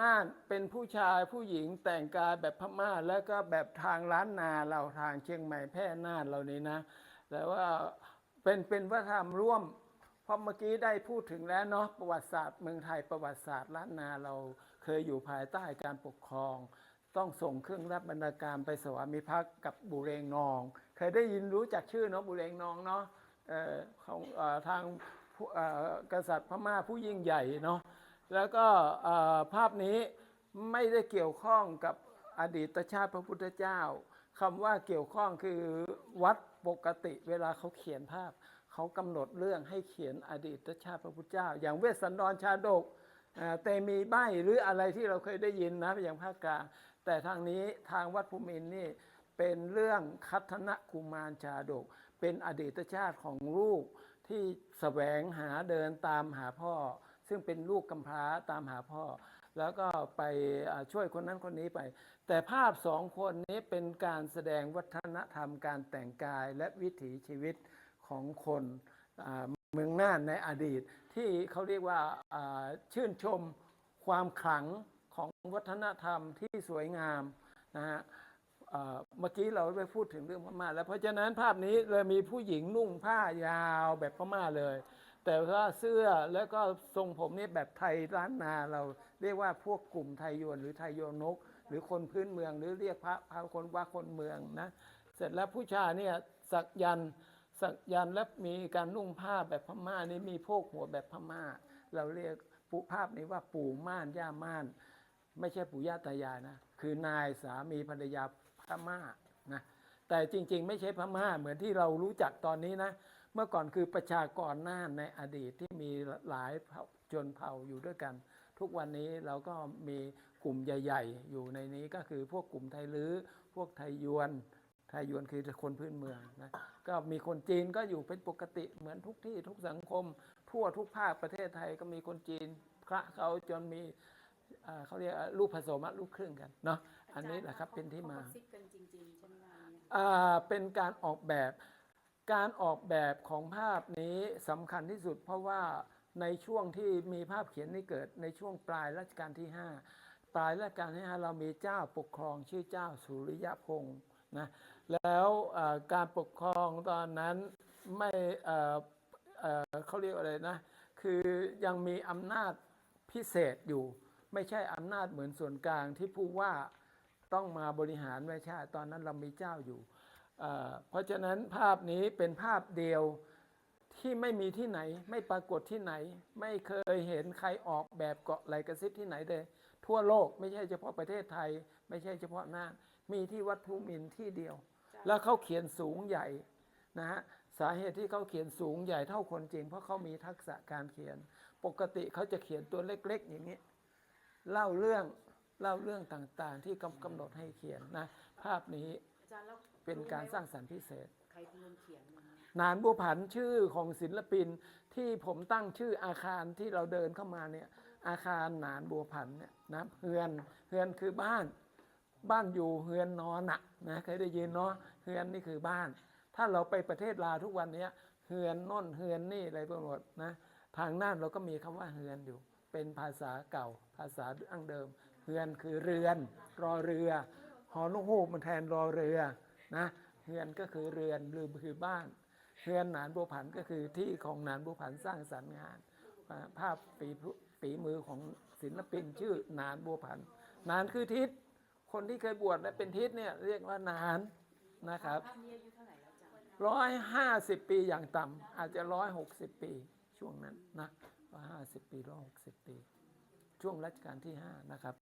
ม่านเป็นผู้ชายผู้หญิงแต่งกายแบบพม่าแล้วก็แบบทางล้านนาเราทางเชียงใหม่แพร่น่านเรานี้นะแต่ว่าเป็นเป็นวัฒนธรรมร่วมเพราะเมื่อกี้ได้พูดถึงแล้วเนาะประวัติศาสตร์เมืองไทยประวัติศาสตร์ล้านนาเราเคยอยู่ภายใต้การปกครอง ต้องส่งเครื่องรับบรรณาการไปสวามิภักดิ์กับบุเรงนอง เคยได้ยินรู้จักชื่อเนาะบุเรงนองเนาะเอ่อของทางกษัตริย์พม่าผู้ยิ่งใหญ่เนาะ แล้วก็ภาพนี้ไม่ได้เกี่ยวข้องกับอดีตชาติพระพุทธเจ้าคำว่าเกี่ยวข้องคือวัดปกติเวลาเขาเขียนภาพ เขากำหนดเรื่องให้เขียนอดีตชาติพระพุทธเจ้า อย่างเวสสันดรชาดกเอ่อเตมีใบหรืออะไรที่เราเคยได้ยินนะอย่างภาคกลางแต่ทางนี้ทางวัดภูมินนี่เป็นเรื่องคัทนกุมารชาดก เป็นอดีตชาติของลูกที่แสวงหาเดินตามหาพ่อ ซึ่งเป็นลูกกำพร้าตามหาพ่อ แล้วก็ไปช่วยคนนั้นคนนี้ไป แต่ภาพสองคนนี้เป็นการแสดงวัฒนธรรมการแต่งกายและวิถีชีวิตของคนเมืองน่านในอดีต ที่เขาเรียกว่าชื่นชมความขลังของวัฒนธรรมที่สวยงามนะฮะเอ่อเมื่อกี้เราได้พูดถึงเรื่องพม่าแล้วเพราะฉะนั้นภาพนี้เลยมีผู้หญิงนุ่งผ้ายาวแบบพม่าเลย แต่ว่าเสื้อแล้วก็ทรงผมนี่แบบไทยล้านนาเราเรียกว่าพวกกลุ่มไทยยวนหรือไทยโยนก หรือคนพื้นเมืองหรือเรียกพระพระคนว่าคนเมืองนะ เสร็จแล้วผู้ชายเนี่ยสักยันสักยันและมีการนุ่งผ้าแบบพม่านี่มีโพกหัวแบบพม่า เราเรียกผู้ภาพนี้ว่าปู่ม่านย่าม่าน ไม่ใช่ปู่ย่าตายายนะคือนายสามีภรรยาพม่านะแต่จริงๆ ไม่ใช่พม่าเหมือนที่เรารู้จักตอนนี้นะ เมื่อก่อนคือประชากรน่านในอดีตที่มีหลายเผ่าชนเผ่าอยู่ด้วยกัน ทุกวันนี้เราก็มีกลุ่มใหญ่ ๆ อยู่ในนี้ก็คือพวกกลุ่มไทยลื้อพวกไทยยวนไทยยวนคือคนพื้นเมืองนะก็มีคนจีนก็อยู่เป็นปกติเหมือนทุกที่ทุกสังคม ทั่วทุกภาคประเทศไทยก็มีคนจีนพระเขาจนมีอ่าเขาเรียกอ่าลูกผสมอะลูกครึ่งกันเนาะอันนี้แหละครับเป็นที่มาเขกระซิบกันจริงๆใช่ไหมคะเนี่ยอ่าเป็นการออกแบบ การออกแบบของภาพนี้สำคัญที่สุด เพราะว่าในช่วงที่มีภาพเขียนนี้เกิดในช่วงปลายรัชกาลที่ 5 ปลายรัชกาลที่ 5 เรามีเจ้าปกครองชื่อเจ้าสุริยพงศ์นะแล้วการปกครองตอนนั้นไม่เอ่อเอ่อเขาเรียกอะไรนะ คือยังมีอำนาจพิเศษอยู่ ไม่ใช่อำนาจเหมือนส่วนกลางที่ผู้ว่าต้องมาบริหารไม่ใช่ตอนนั้นเรามีเจ้าอยู่ เอ่อเพราะฉะนั้นภาพนี้เป็นภาพเดียวที่ไม่มีที่ไหน ไม่ปรากฏที่ไหน ไม่เคยเห็นใครออกแบบเกาะไหลกระซิบที่ไหนเลย ทั่วโลกไม่ใช่เฉพาะประเทศไทย ไม่ใช่เฉพาะน่านมีที่วัดภูมินทร์ที่เดียว แล้วเขาเขียนสูงใหญ่นะฮะสาเหตุที่เขาเขียนสูงใหญ่เท่าคนจริง เพราะเขามีทักษะการเขียน ปกติเขาจะเขียนตัวเล็กๆอย่างนี้เล่าเรื่องเล่าเรื่องต่างๆ ที่กำกำหนดให้เขียนนะภาพนี้อาจารย์แล้ว เป็นการสร้างสรรค์พิเศษ ใครเป็นคนเขียนมันเนี่ยนานบัวผันชื่อของศิลปินที่ผมตั้งชื่ออาคารที่เราเดินเข้ามาเนี่ยอาคารหนานบัวผันเนี่ยนะเฮือนเฮือนคือบ้าน บ้านอยู่เฮือนนอนอะนะเคยได้ยินเนาะเฮือนนี่คือบ้าน ถ้าเราไปประเทศลาวทุกวันเนี้ยเฮือนโน่นเฮือนนี่อะไรไปหมดนะทางน่านเราก็มีคำว่าเฮือนอยู่ เป็นภาษาเก่า ภาษาอั้งเดิม เฮือนคือเรือน รอเรือหอนุฮูกมันแทนรอเรือ นะเฮือนก็คือเรือนหรือคือบ้านเฮือนหนานบัวผันก็คือที่ของหนานบัวผันสร้างสรรค์งานอ่าภาพปีพุปีมือของศิลปินชื่อหนานบัวผันหนานคือทิศคนที่เคยบวชและเป็นทิศเนี่ยเรียกว่านานนะครับภาพนี้อายุเท่าไหร่แล้วอาจารย์ร้อยห้าสิบปีอย่างต่ำอาจจะร้อยหกสิบปีช่วงนั้นนะร้อยห้าสิบปีร้อยหกสิบปี ช่วงรัชกาลที่ห้านะครับ